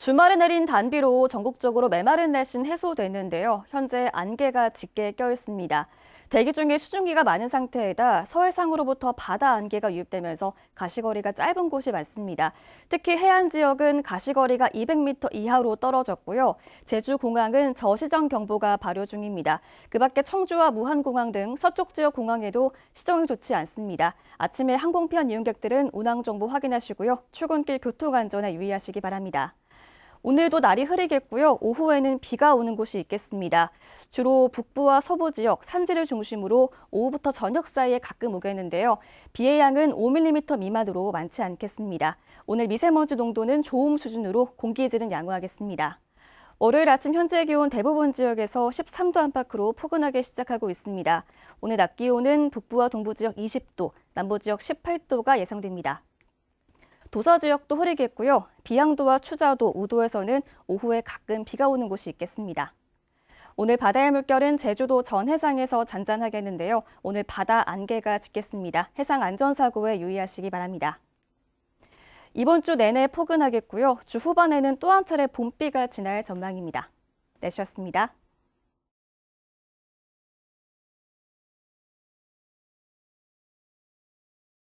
주말에 내린 단비로 전국적으로 메마른 날씨는 해소됐는데요. 현재 안개가 짙게 껴 있습니다. 대기 중에 수증기가 많은 상태에다 서해상으로부터 바다 안개가 유입되면서 가시거리가 짧은 곳이 많습니다. 특히 해안 지역은 가시거리가 200m 이하로 떨어졌고요. 제주 공항은 저시정 경보가 발효 중입니다. 그 밖에 청주와 무한 공항 등 서쪽 지역 공항에도 시정이 좋지 않습니다. 아침에 항공편 이용객들은 운항 정보 확인하시고요. 출근길 교통 안전에 유의하시기 바랍니다. 오늘도 날이 흐리겠고요. 오후에는 비가 오는 곳이 있겠습니다. 주로 북부와 서부 지역, 산지를 중심으로 오후부터 저녁 사이에 가끔 오겠는데요. 비의 양은 5mm 미만으로 많지 않겠습니다. 오늘 미세먼지 농도는 좋음 수준으로 공기질은 양호하겠습니다. 월요일 아침 현재 기온 대부분 지역에서 13도 안팎으로 포근하게 시작하고 있습니다. 오늘 낮 기온은 북부와 동부 지역 20도, 남부 지역 18도가 예상됩니다. 도서 지역도 흐리겠고요. 비양도와 추자도, 우도에서는 오후에 가끔 비가 오는 곳이 있겠습니다. 오늘 바다의 물결은 제주도 전 해상에서 잔잔하겠는데요. 오늘 바다 안개가 짙겠습니다. 해상 안전사고에 유의하시기 바랍니다. 이번 주 내내 포근하겠고요. 주 후반에는 또 한 차례 봄비가 지날 전망입니다. 내셨습니다.